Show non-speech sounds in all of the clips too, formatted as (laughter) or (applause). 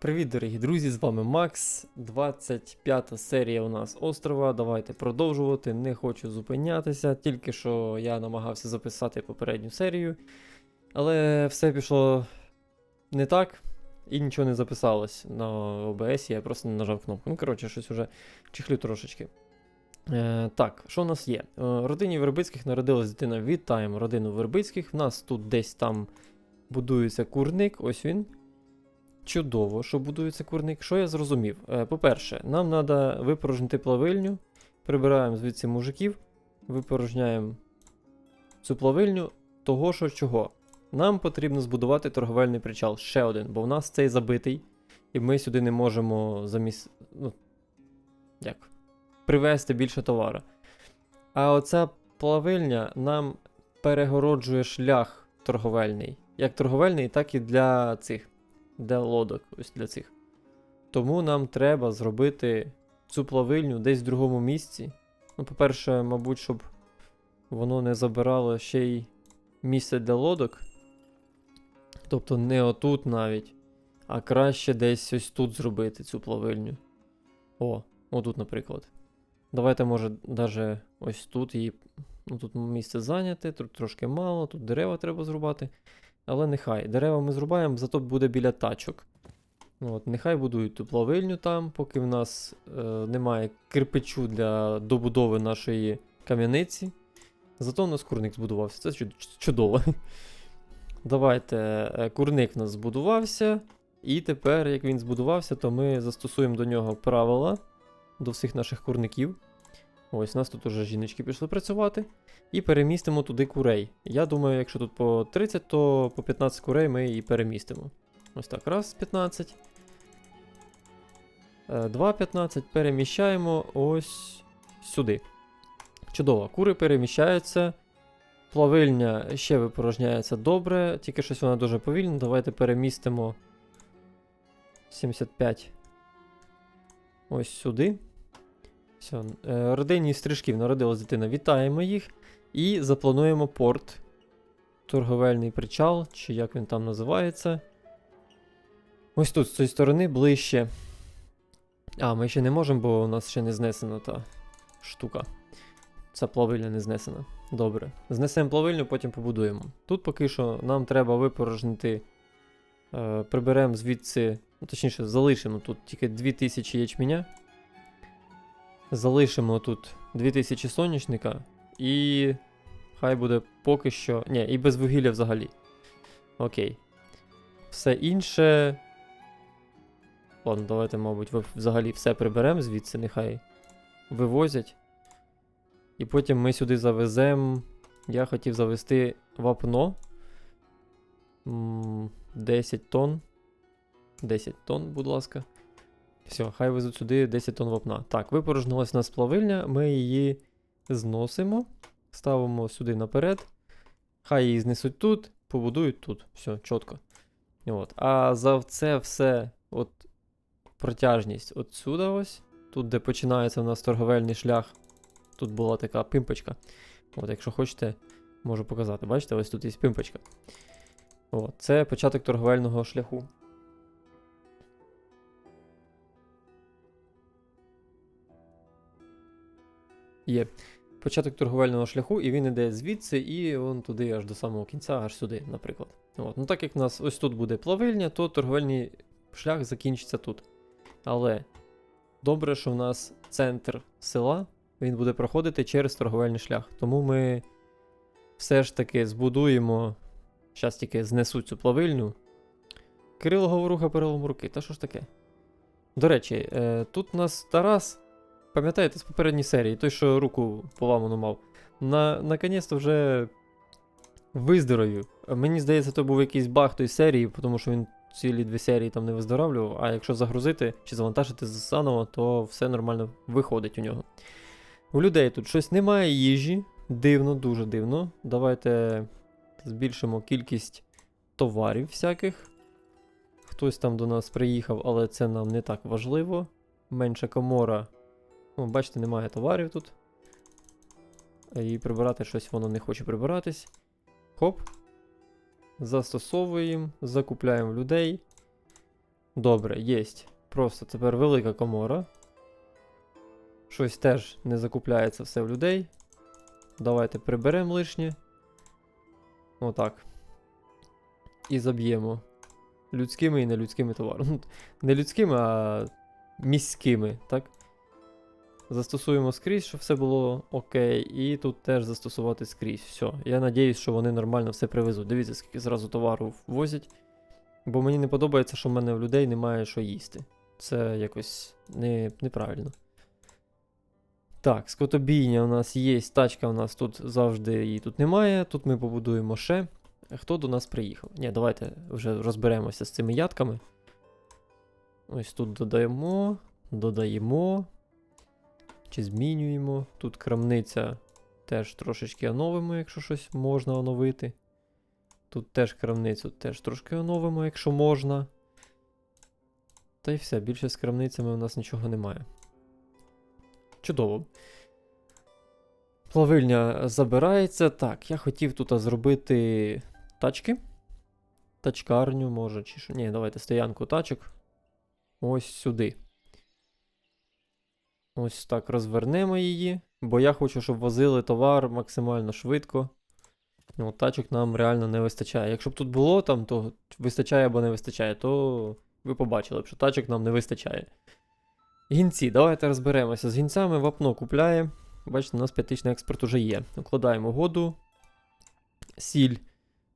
Привіт, дорогі друзі! З вами Макс. 25 серія у нас острова. Давайте продовжувати. Не хочу зупинятися. Тільки що я намагався записати попередню серію, але все пішло не так і нічого не записалось на OBS. Я просто не нажав кнопку. Ну, коротше, щось уже чихлю трошечки. Е, так, що у нас є? Е, родині Вербицьких народилась дитина. Вітаємо родину Вербицьких. В нас тут десь там будується курник. Ось він. Чудово, що будується курник. Що я зрозумів? Е, По-перше, нам треба випорожнити плавильню. Прибираємо звідси мужиків, випорожняємо цю плавильню. Того, що чого? Нам потрібно збудувати торговельний причал ще один, бо в нас цей забитий, і ми сюди не можемо заміс... ну, як? привезти більше товару. А оця плавильня нам перегороджує шлях торговельний. Як торговельний, так і для цих для лодок, ось для цих. Тому нам треба зробити цю плавильню десь в другому місці. Ну, по-перше, мабуть, щоб воно не забирало ще й місце для лодок. Тобто не отут навіть, а краще десь ось тут зробити цю плавильню. О, отут, наприклад. Давайте, може, навіть ось тут її. Ну, тут місце зайняте, тут трошки мало, тут дерева треба зрубати. Але нехай. Дерева ми зрубаємо, зато буде біля тачок. От, Нехай будують ту плавильню там, поки в нас е, немає кирпичу для добудови нашої кам'яниці. Зато у нас курник збудувався. Це чуд- чудово. (laughs) Давайте. е, Курник в нас збудувався. І тепер, як він збудувався, то ми застосуємо до нього правила до всіх наших курників. Ось, у нас тут уже жіночки пішли працювати. І перемістимо туди курей. Я думаю, якщо тут по 30, то по 15 курей ми і перемістимо. Ось так, раз, 15. Е, Два 15. Переміщаємо ось сюди. Чудово, кури переміщаються. Плавильня ще випорожняється добре, тільки щось вона дуже повільна. Давайте перемістимо 75. Ось сюди. Все. Родині стрижків народилась дитина. Вітаємо їх. І заплануємо порт. Торговельний причал, чи як він там називається. Ось тут, з цієї сторони, ближче. А, ми ще не можемо, бо у нас ще не знесена та штука. Ця плавильня не знесена. Добре. Знесемо плавильню, потім побудуємо. Тут поки що нам треба випорожнити. Е, приберемо звідси, точніше, залишимо тут тільки 2000 ячменя. Залишимо тут 2000 соняшника. І хай буде поки що. Ні, і без вугілля взагалі. Окей. Все інше. Ладно, давайте, мабуть, взагалі все приберемо звідси, нехай вивозять. І потім ми сюди завеземо. Я хотів завести вапно. 10 тонн. 10 тонн, будь ласка. Все, хай везуть сюди 10 тонн вапна. Так, випорожнилась у нас плавильня, ми її зносимо, ставимо сюди наперед. Хай її знесуть тут, побудують тут. Все, чітко. От. А за це все, от протяжність отсюди ось. Тут, де починається у нас торговельний шлях. Тут була така пимпочка. От, якщо хочете, можу показати. Бачите, ось тут є пимпочка. От, це початок торговельного шляху. Є початок торговельного шляху, і він іде звідси, і вон туди аж до самого кінця, аж сюди, наприклад. От. Ну так як в нас ось тут буде плавильня, то торговельний шлях закінчиться тут. Але добре, що в нас центр села, він буде проходити через торговельний шлях. Тому ми все ж таки збудуємо. Зараз тільки знесу цю плавильню. Кирило Говоруха перелом руки. Та що ж таке? До речі, е, тут у нас Тарас. Пам'ятаєте з попередньої серії, той, що руку поламану мав. На, наконець-то вже виздоровів. Мені здається, то був якийсь баг той серії, тому що він цілі дві серії там не виздоравлював. А якщо загрузити чи завантажити заново, то все нормально виходить у нього. У людей тут щось немає їжі. Дивно, дуже дивно. Давайте збільшимо кількість товарів всяких. Хтось там до нас приїхав, але це нам не так важливо. Менша комора. Ну, бачите, немає товарів тут. І прибирати щось воно не хоче прибиратись. Хоп. Застосовуємо, закупляємо людей. Добре, єсть. Просто тепер велика комора. Щось теж не закупляється все в людей. Давайте приберемо лишнє. Отак. І заб'ємо людськими і нелюдськими товарами. (laughs) Не людськими, а міськими, так? Застосуємо скрізь, щоб все було окей. І тут теж застосувати скрізь. Все. Я надіюсь, що вони нормально все привезуть. Дивіться, скільки зразу товару возять. Бо мені не подобається, що в мене в людей немає що їсти. Це якось не, неправильно. Так, скотобійня у нас є, тачка у нас тут завжди її тут немає. Тут ми побудуємо ще. Хто до нас приїхав? Ні, давайте вже розберемося з цими ядками. Ось тут додаємо, додаємо. Чи змінюємо. Тут крамниця теж трошечки оновимо, якщо щось можна оновити. Тут теж крамницю теж трошки оновимо, якщо можна. Та й все, більше з крамницями у нас нічого немає. Чудово. Плавильня забирається. Так, я хотів тут зробити тачки. Тачкарню, може, чи що. Ні, давайте стоянку тачок. Ось сюди. Ось так розвернемо її. Бо я хочу, щоб возили товар максимально швидко. Ну, тачок нам реально не вистачає. Якщо б тут було там, то вистачає або не вистачає, то ви побачили б, що тачок нам не вистачає. Гінці, давайте розберемося з гінцями. Вапно купляє. Бачите, у нас п'ятичний експорт уже є. Укладаємо угоду. Сіль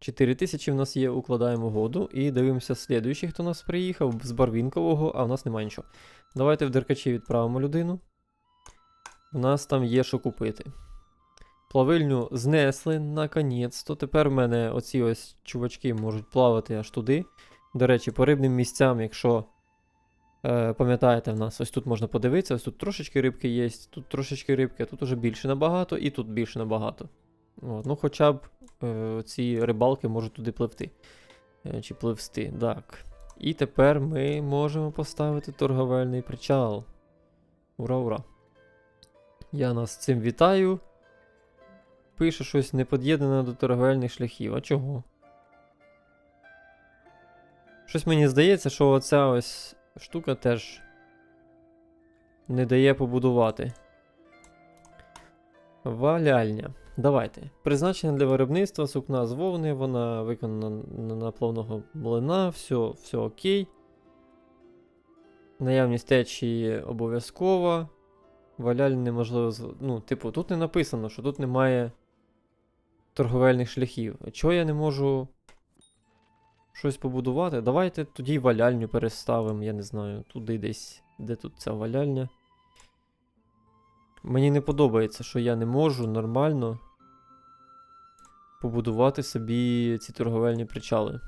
4000 в нас є, укладаємо угоду. І дивимося слідуючий, хто нас приїхав з Барвінкового, а в нас немає нічого. Давайте в Деркачі відправимо людину. У нас там є що купити. Плавильню знесли наконець-то. Тепер в мене оці ось чувачки можуть плавати аж туди. До речі, по рибним місцям, якщо е, пам'ятаєте, в нас ось тут можна подивитися, ось тут трошечки рибки є, тут трошечки рибки, а тут уже більше набагато, і тут більше набагато. Ну, хоча б е, ці рибалки можуть туди пливти. Е, чи пливсти. Так. І тепер ми можемо поставити торговельний причал. Ура, ура! Я нас з цим вітаю. Пише щось не під'єднане до торговельних шляхів. А чого? Щось мені здається, що оця ось штука теж не дає побудувати. Валяльня. Давайте. Призначена для виробництва сукна з вовни, вона виконана на наплавного млина, все, все окей. Наявність течії обов'язкова. Валяль неможливо. Ну, типу, тут не написано, що тут немає торговельних шляхів. Чого я не можу щось побудувати? Давайте тоді валяльню переставимо, я не знаю, туди десь. Де тут ця валяльня? Мені не подобається, що я не можу нормально побудувати собі ці торговельні причали.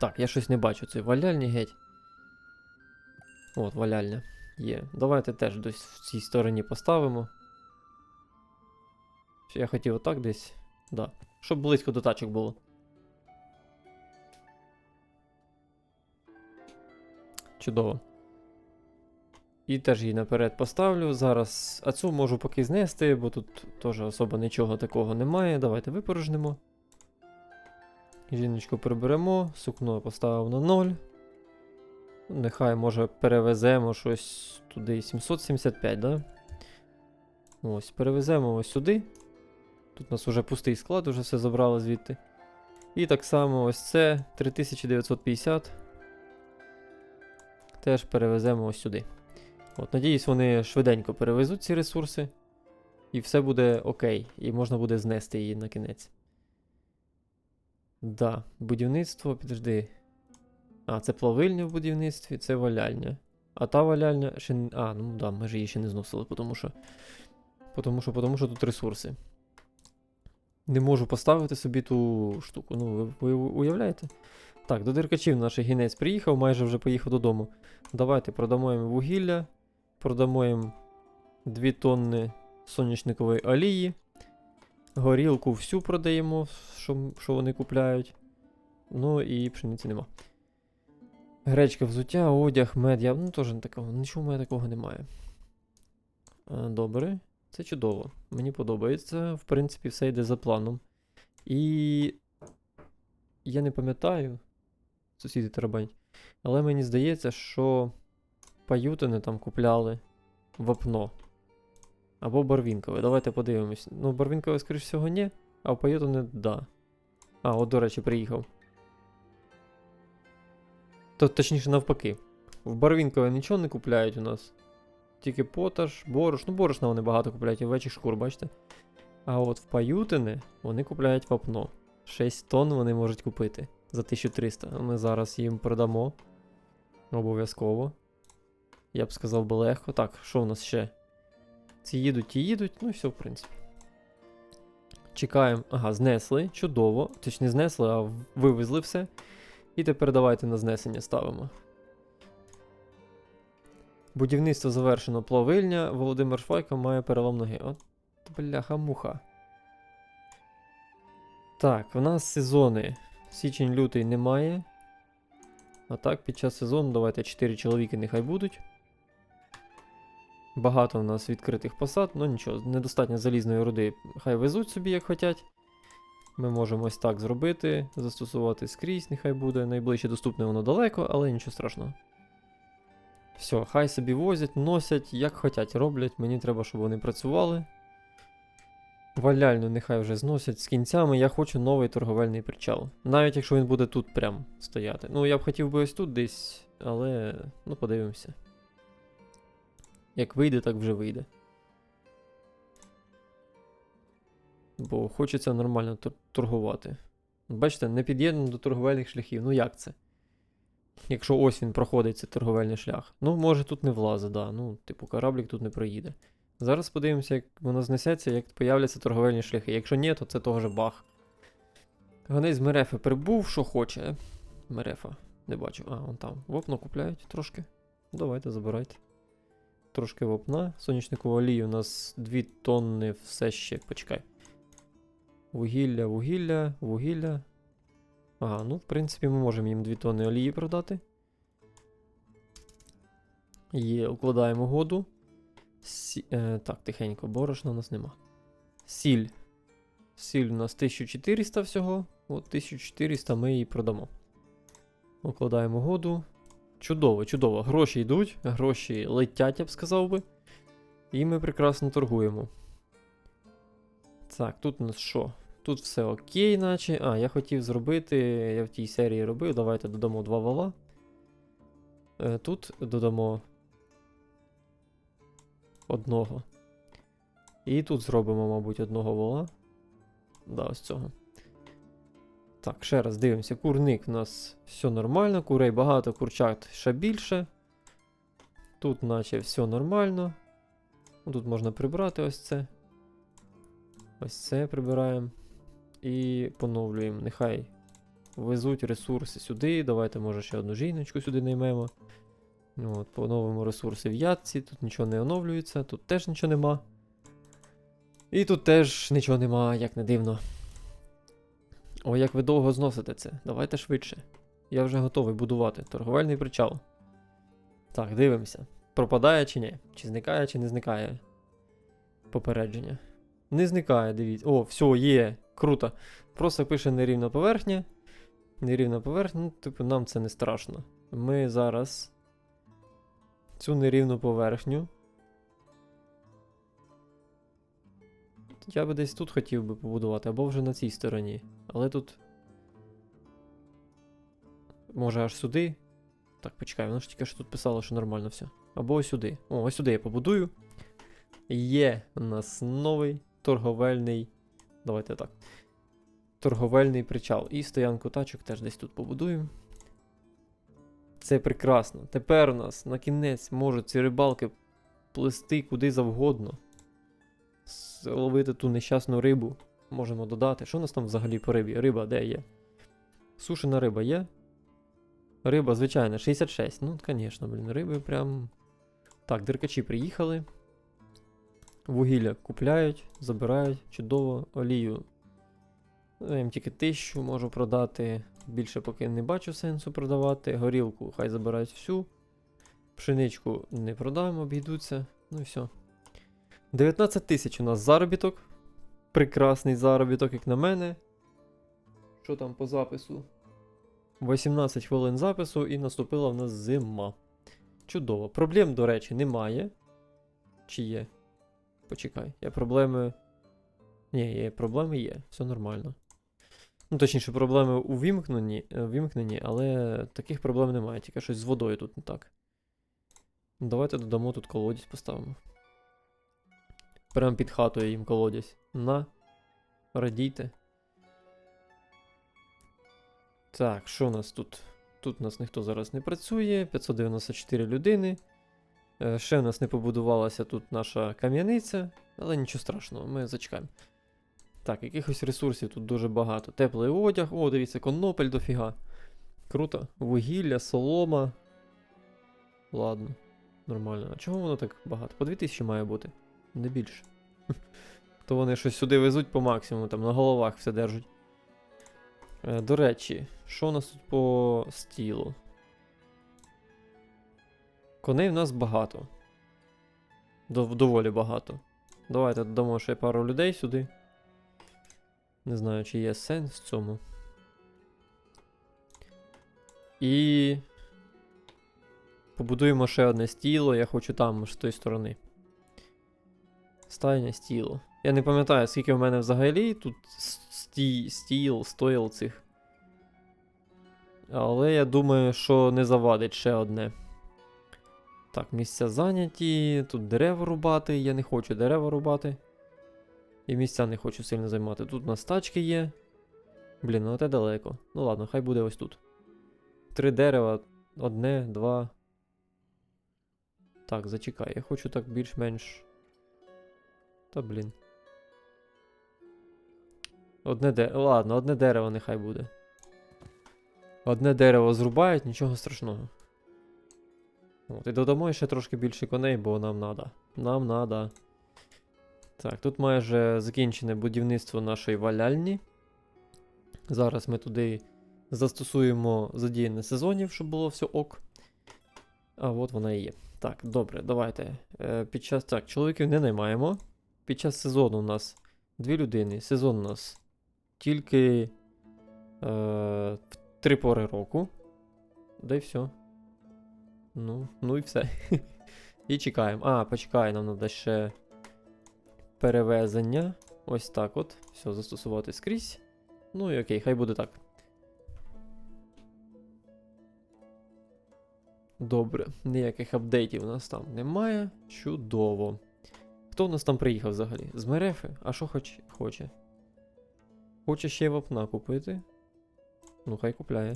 Так, я щось не бачу. Це валяльні геть. От, валяльня. Є. Давайте теж десь в цій стороні поставимо. Я хотів отак десь. Да. Щоб близько до тачок було. Чудово. І теж її наперед поставлю. Зараз. А цю можу поки знести, бо тут теж особо нічого такого немає. Давайте випорожнимо. Жіночку приберемо, сукно поставив на 0. Нехай, може, перевеземо щось туди 775, да? Ось, перевеземо ось сюди. Тут у нас вже пустий склад, вже все забрали звідти. І так само ось це 3950. Теж перевеземо ось сюди. От, надіюсь, вони швиденько перевезуть ці ресурси. І все буде окей. І можна буде знести її на кінець. Да, будівництво, підожди. А, це плавильня в будівництві, це валяльня. А та валяльня ще. А, ну да, ми ж її ще не зносили, тому що. Тому що, тому що тут ресурси. Не можу поставити собі ту штуку. Ну, ви, уявляєте? Так, до диркачів наш гінець приїхав, майже вже поїхав додому. Давайте продамо їм вугілля, продамо їм 2 тонни соняшникової олії. Горілку всю продаємо, що, що вони купляють. Ну і пшениці нема. Гречка, взуття, одяг, мед. Я, ну теж такого, нічого в мене такого немає. Е, Добре, це чудово. Мені подобається. В принципі, все йде за планом. І. Я не пам'ятаю. Сусіди тарабанять. Але мені здається, що паютини там купляли вапно. Або барвінкове. Давайте подивимось. Ну, барвінкове, скоріш всього, ні. А в паютини да. А, от, до речі, приїхав. То, точніше, навпаки. В барвінкове нічого не купляють у нас. Тільки поташ, борош. Ну, борошна вони багато купляють і овечих шкур, бачите? А от в паютини вони купляють вапно. 6 тонн вони можуть купити за 1300. Ми зараз їм продамо. Обов'язково. Я б сказав би легко. Так, що в нас ще? Ці їдуть, ті їдуть, ну і все, в принципі. Чекаємо. Ага, знесли. Чудово. Точніше, не знесли, а вивезли все. І тепер давайте на знесення ставимо. Будівництво завершено плавильня. Володимир Швайко має перелом ноги. От бляха-муха. Так, в нас сезони. Січень-лютий немає. А так, під час сезону давайте 4 чоловіки нехай будуть. Багато в нас відкритих посад, ну нічого, недостатньо залізної руди. Хай везуть собі, як хотять. Ми можемо ось так зробити, застосувати скрізь, нехай буде. Найближче доступне воно далеко, але нічого страшного. Все, хай собі возять, носять, як хотять, роблять. Мені треба, щоб вони працювали. Валяльну нехай вже зносять з кінцями. Я хочу новий торговельний причал. Навіть якщо він буде тут прям стояти. Ну, я б хотів би ось тут десь, але ну подивимося. Як вийде, так вже вийде. Бо хочеться нормально тор- торгувати. Бачите, не під'єднано до торговельних шляхів. Ну як це? Якщо ось він проходить цей торговельний шлях. Ну, може тут не влазить, да. Ну, типу, кораблік тут не проїде. Зараз подивимося, як воно знесеться, як появляться торговельні шляхи. Якщо ні, то це того же бах. Гонець з Мерефи прибув, що хоче. Мерефа. Не бачу. А, вон там. Вопно купляють трошки. Давайте, забирайте. Трошки вопна. Сонячникову олію у нас 2 тонни все ще. Почекай. Вугілля, вугілля, вугілля. Ага, ну, в принципі, ми можемо їм 2 тонни олії продати. Є, укладаємо угоду. Сі... Е, так, тихенько, борошна у нас нема. Сіль. Сіль у нас 1400 всього. От 1400 ми її продамо. Укладаємо угоду. Чудово, чудово. Гроші йдуть, гроші летять, я б сказав би. І ми прекрасно торгуємо. Так, тут у нас що? Тут все окей, наче. А, я хотів зробити. Я в тій серії робив. Давайте додамо два вала. Е, тут додамо одного. І тут зробимо, мабуть, одного вола. Да, ось цього. Так, ще раз дивимося. Курник у нас все нормально, курей багато, курчат ще більше. Тут, наче, все нормально. Тут можна прибрати ось це. Ось це прибираємо. І поновлюємо. Нехай везуть ресурси сюди. Давайте, може, ще одну жіночку сюди наймемо. От, поновимо ресурси в ядці. Тут нічого не оновлюється, тут теж нічого нема. І тут теж нічого нема, як не дивно. О, як ви довго зносите це. Давайте швидше. Я вже готовий будувати торговельний причал. Так, дивимося. Пропадає чи ні? Чи зникає, чи не зникає попередження. Не зникає, дивіться. О, все, є. Круто. Просто пише нерівна поверхня. Нерівна поверхня, ну, типу, нам це не страшно. Ми зараз цю нерівну поверхню. Я би десь тут хотів би побудувати, або вже на цій стороні. Але тут. Може аж сюди. Так, почекай, воно ж тільки що тут писало, що нормально все. Або ось сюди. О, ось сюди я побудую. Є у нас новий торговельний. Давайте так. Торговельний причал. І стоянку тачок теж десь тут побудуємо. Це прекрасно. Тепер у нас на кінець можуть ці рибалки плисти куди завгодно. Ловити ту нещасну рибу. Можемо додати. Що у нас там взагалі по рибі? Риба де є? Сушена риба є? Риба, звичайно, 66. Ну, звісно, блін, риби прям. Так, деркачі приїхали. Вугілля купляють, забирають, чудово, олію. Я тільки тисячу можу продати. Більше поки не бачу сенсу продавати. Горілку хай забирають всю. Пшеничку не продаємо, обійдуться. Ну і все. 19 тисяч у нас заробіток. Прекрасний заробіток, як на мене. Що там по запису? 18 хвилин запису і наступила в нас зима. Чудово. Проблем, до речі, немає. Чи є? Почекай, я проблеми. Ні, є проблеми є, все нормально. Ну, точніше, проблеми у вімкненні, е, але таких проблем немає, тільки щось з водою тут не так. Давайте додамо тут колодязь поставимо. Прям під хатою їм колодязь. На. Радійте. Так, що у нас тут? Тут у нас ніхто зараз не працює. 594 людини. Е, Ще в нас не побудувалася тут наша кам'яниця, але нічого страшного, ми зачекаємо. Так, якихось ресурсів тут дуже багато. Теплий одяг, о, дивіться, конопель дофіга. Круто. Вугілля, солома. Ладно, нормально. А чого воно так багато? По 2000 має бути, не більше. (laughs) То вони щось сюди везуть по максимуму, там на головах все держать. Е, До речі, що у нас тут по стілу? Коней в нас багато. Дов- доволі багато. Давайте додамо ще пару людей сюди. Не знаю, чи є сенс в цьому. І. Побудуємо ще одне стіло, я хочу там, з тої сторони. Стайня стіло. Я не пам'ятаю, скільки в мене взагалі тут с- сті, стіл, стоїл цих. Але я думаю, що не завадить ще одне. Так, місця зайняті. Тут дерева рубати. Я не хочу дерева рубати. І місця не хочу сильно займати. Тут у нас тачки є. Блін, ну те далеко. Ну ладно, хай буде ось тут. Три дерева. Одне, два. Так, зачекай. Я хочу так більш-менш. Та блін. Одне дерево. Ладно, одне дерево нехай буде. Одне дерево зрубають, нічого страшного. От, і додамо ще трошки більше коней, бо нам надо. Нам надо. Так, тут майже закінчене будівництво нашої валяльні. Зараз ми туди застосуємо задіяння сезонів, щоб було все ок. А от вона і є. Так, добре, давайте. Е, під час. Так, чоловіків не наймаємо. Під час сезону у нас дві людини. Сезон у нас тільки е, три пори року. Да й все. Ну, ну і все. (laughs) і чекаємо. А, почекай, нам треба ще перевезення. Ось так от. Все, застосувати скрізь. Ну і окей, хай буде так. Добре, ніяких апдейтів у нас там немає. Чудово. Хто у нас там приїхав взагалі? З Мерефи? А що хоч хоче? Хоче ще вапна купити? Ну, хай купляє.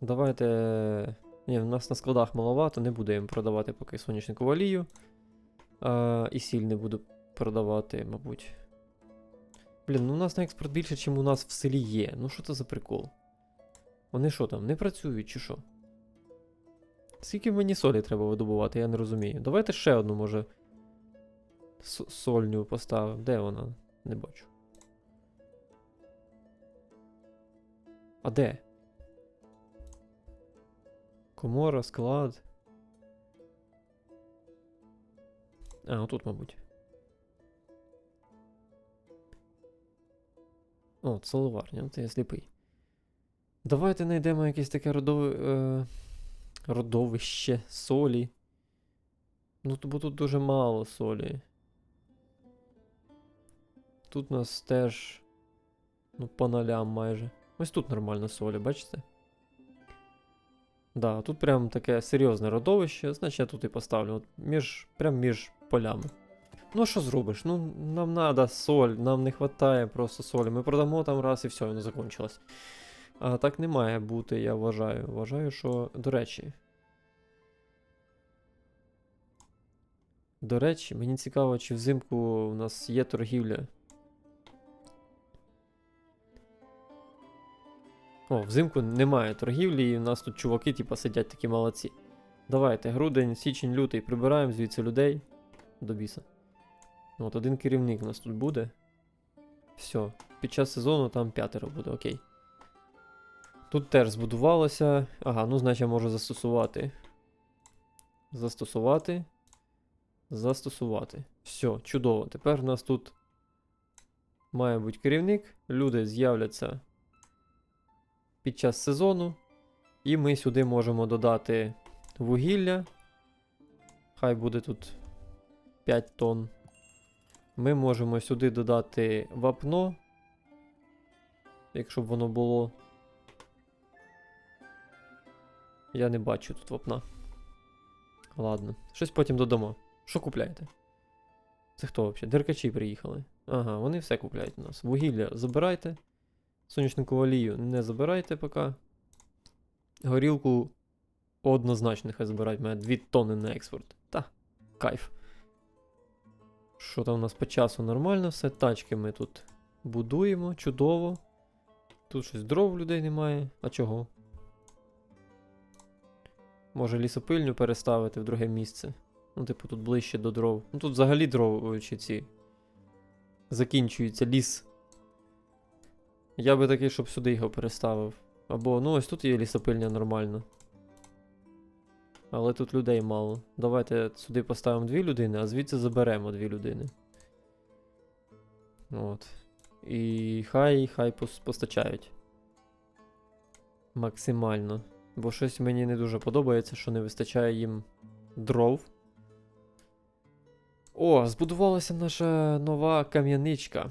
Давайте. Ні, в нас на складах маловато, не будемо продавати поки соняшникову олію. А, і сіль не буду продавати, мабуть. Блін, ну у нас на експорт більше, ніж у нас в селі є. Ну що це за прикол? Вони що там, не працюють чи що? Скільки мені солі треба видобувати, я не розумію. Давайте ще одну, може. С- Сольню поставимо. Де вона? Не бачу. А де? Комора, склад. А, отут, мабуть. О, соловарня, от я сліпий. Давайте знайдемо якесь таке родове, е, родовище солі. Ну, бо тут дуже мало солі. Тут у нас теж. Ну, по нолям майже. Ось тут нормально солі, бачите? Да, тут прям таке серйозне родовище, значить я тут і поставлю. От між, прям між полями. Ну, що зробиш? Ну, нам надо соль, нам не вистачає просто солі. Ми продамо там раз і все, воно закончилось. А так не має бути, я вважаю. Вважаю, що. До речі. До речі, мені цікаво, чи взимку у нас є торгівля. О, взимку немає торгівлі, і у нас тут чуваки, типа, сидять такі молодці. Давайте, грудень, січень, лютий, прибираємо звідси людей до біса. От один керівник у нас тут буде. Все. Під час сезону там п'ятеро буде, окей. Тут теж збудувалося. Ага, ну значить я можу застосувати. Застосувати. Застосувати. Все, чудово. Тепер у нас тут має бути керівник. Люди з'являться під час сезону. І ми сюди можемо додати вугілля. Хай буде тут 5 тонн. Ми можемо сюди додати вапно, якщо б воно було. Я не бачу тут вапна. Ладно, щось потім додамо. Що купляєте? Це хто взагалі? Деркачі приїхали. Ага, вони все купляють у нас. Вугілля забирайте. Сонячнику олію не забирайте поки. Горілку однозначно нехай забирають. Мене 2 тонни на експорт. Та, кайф. Що там у нас по часу нормально все. Тачки ми тут будуємо, чудово. Тут щось дров людей немає. А чого? Може лісопильню переставити в друге місце. Ну, типу, тут ближче до дров. Ну тут взагалі дров чи ці. Закінчується ліс. Я би такий, щоб сюди його переставив. Або, ну ось тут є лісопильня нормально. Але тут людей мало. Давайте сюди поставимо дві людини, а звідси заберемо дві людини. От. І хай хай постачають. Максимально. Бо щось мені не дуже подобається, що не вистачає їм дров. О, збудувалася наша нова кам'яничка.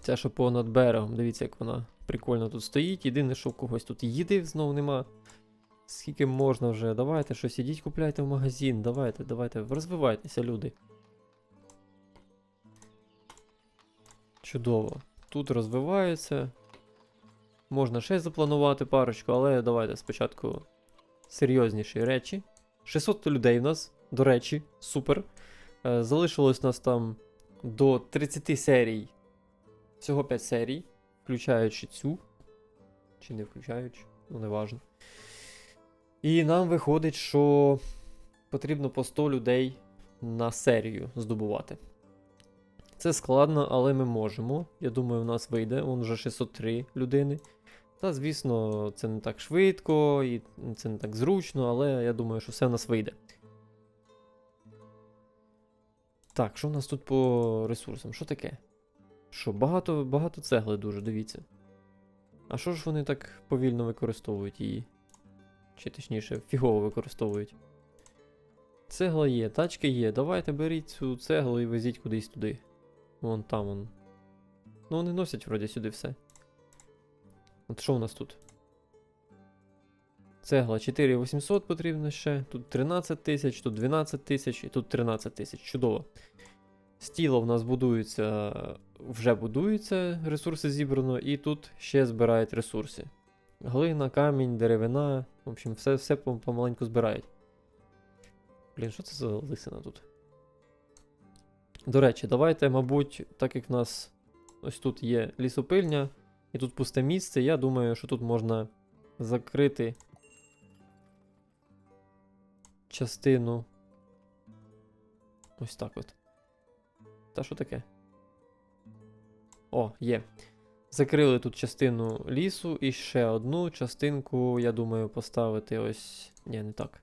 Ця, що понад берегом. Дивіться, як вона прикольно тут стоїть. Єдине, що в когось тут їди знову нема. Скільки можна вже? Давайте щось ідіть, купляйте в магазин. Давайте, давайте, розвивайтеся, люди. Чудово. Тут розвивається. Можна ще запланувати парочку, але давайте спочатку серйозніші речі. 600 людей в нас, до речі, супер. Е, залишилось нас там до 30 серій. Всього 5 серій, включаючи цю. Чи не включаючи, ну не важно. І нам виходить, що потрібно по 100 людей на серію здобувати. Це складно, але ми можемо. Я думаю, в нас вийде. Вон вже 603 людини. Та, звісно, це не так швидко і це не так зручно, але я думаю, що все в нас вийде. Так, що в нас тут по ресурсам? Що таке? Що, багато, багато цегли дуже, дивіться. А що ж вони так повільно використовують її? Чи точніше, фігово використовують. Цегла є, тачки є. Давайте беріть цю цеглу і везіть кудись туди. Вон там вон. Ну, вони носять вроді сюди все. От що у нас тут? Цегла 4800 потрібно ще. Тут 13 тисяч, тут 12 тисяч і тут 13 тисяч. Чудово. Стіло в нас будується, вже будується, ресурси зібрано, і тут ще збирають ресурси. Глина, камінь, деревина. В общем, все, все помаленьку збирають. Блін, що це за лисина тут? До речі, давайте, мабуть, так як в нас ось тут є лісопильня, і тут пусте місце, я думаю, що тут можна закрити частину. Ось так от. Та що таке? О, є. Закрили тут частину лісу і ще одну частинку, я думаю, поставити ось. Ні, не так.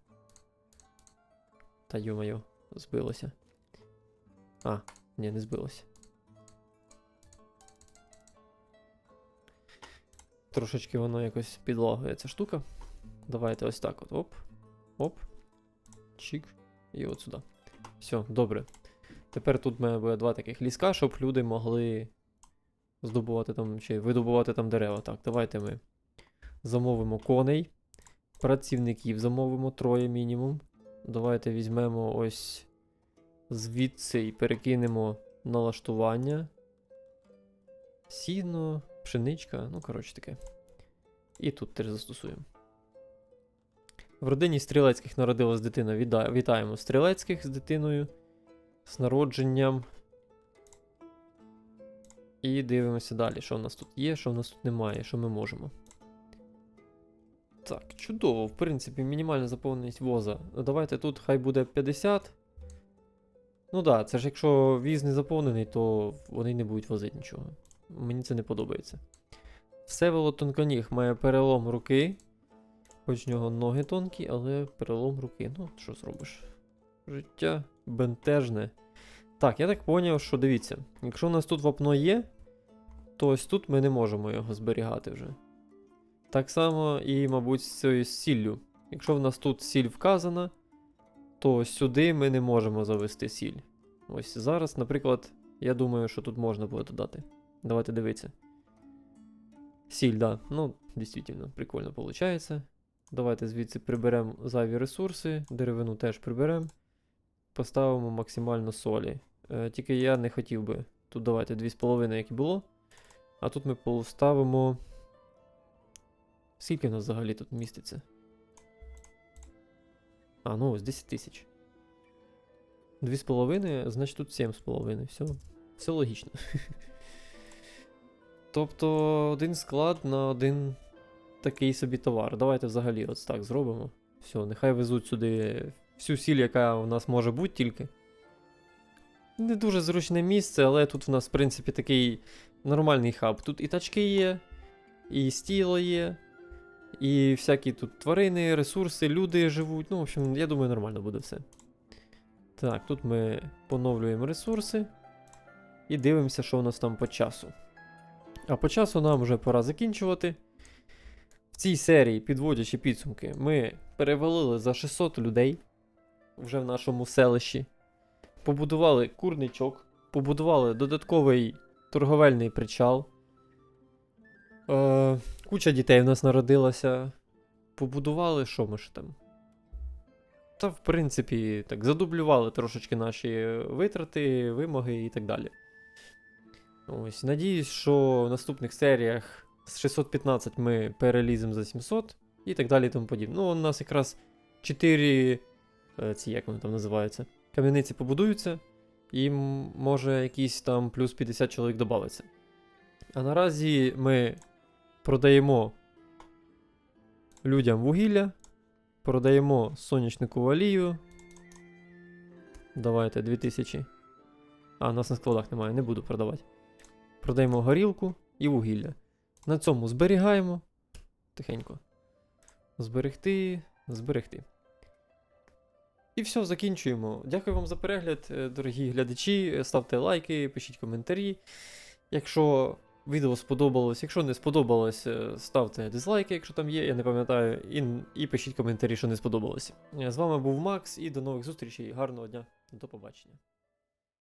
Та йо-моє, збилося. А, ні, не збилося. Трошечки воно якось підлагує ця штука. Давайте ось так от. Оп. Оп. Чик. І от сюди. Все, добре. Тепер тут має буде два таких ліска, щоб люди могли здобувати там чи видобувати там дерева. Так, давайте ми замовимо коней. Працівників замовимо троє мінімум. Давайте візьмемо ось звідси і перекинемо налаштування. Сіно, пшеничка, ну, коротше таке. І тут теж застосуємо. В родині стрілецьких народилась дитина. Вітаємо стрілецьких з дитиною. З народженням. І дивимося далі, що в нас тут є, що в нас тут немає, що ми можемо. Так, чудово, в принципі, мінімальна заповненість воза. Давайте тут хай буде 50. Ну так, да, це ж якщо віз не заповнений, то вони не будуть возити нічого. Мені це не подобається. Всеволод Тонконіг має перелом руки. Хоч в нього ноги тонкі, але перелом руки. Ну, що зробиш? Життя бентежне. Так, я так поняв, що дивіться, якщо у нас тут вапно є, то ось тут ми не можемо його зберігати вже. Так само і, мабуть, з цією сіллю. Якщо в нас тут сіль вказана, то сюди ми не можемо завести сіль. Ось зараз, наприклад, я думаю, що тут можна буде додати. Давайте дивитися. Сіль, да. Ну, дійсно, прикольно виходить. Давайте звідси приберемо зайві ресурси, деревину теж приберемо. Поставимо максимально солі. Е, тільки я не хотів би. Тут давайте 2,5, як і було. А тут ми поставимо. Скільки в нас взагалі тут міститься? А, ну ось 10 тисяч. 2,5, значить тут 7,5. Все, все логічно. (laughs) тобто один склад на один такий собі товар. Давайте взагалі ось так зробимо. Все, нехай везуть сюди всю сіль, яка у нас може бути тільки. Не дуже зручне місце, але тут в нас, в принципі, такий нормальний хаб. Тут і тачки є, і стіло є, і всякі тут тварини, ресурси, люди живуть. Ну, в общем, я думаю, нормально буде все. Так, тут ми поновлюємо ресурси і дивимося, що у нас там по часу. А по часу нам вже пора закінчувати. В цій серії, підводячи підсумки, ми перевалили за 600 людей вже в нашому селищі. Побудували курничок, побудували додатковий торговельний причал. Е, куча дітей в нас народилася. Побудували, що ми ж там? Та, в принципі, так, задублювали трошечки наші витрати, вимоги і так далі. Ось, надіюсь, що в наступних серіях з 615 ми переліземо за 700 і так далі і тому подібне. Ну, у нас якраз 4 е, ці, як вони там називаються, кам'яниці побудуються, і може якийсь там плюс 50 чоловік додається. А наразі ми продаємо людям вугілля, продаємо сонячникову олію. Давайте 2000. А, у нас на складах немає, не буду продавати. Продаємо горілку і вугілля. На цьому зберігаємо. Тихенько. Зберегти, зберегти. І все, закінчуємо. Дякую вам за перегляд, е, дорогі глядачі. Ставте лайки, пишіть коментарі. Якщо відео сподобалось, якщо не сподобалось, е, ставте дизлайки, якщо там є, я не пам'ятаю, і, і пишіть коментарі, що не сподобалось. Е, З вами був Макс, і до нових зустрічей. Гарного дня. До побачення.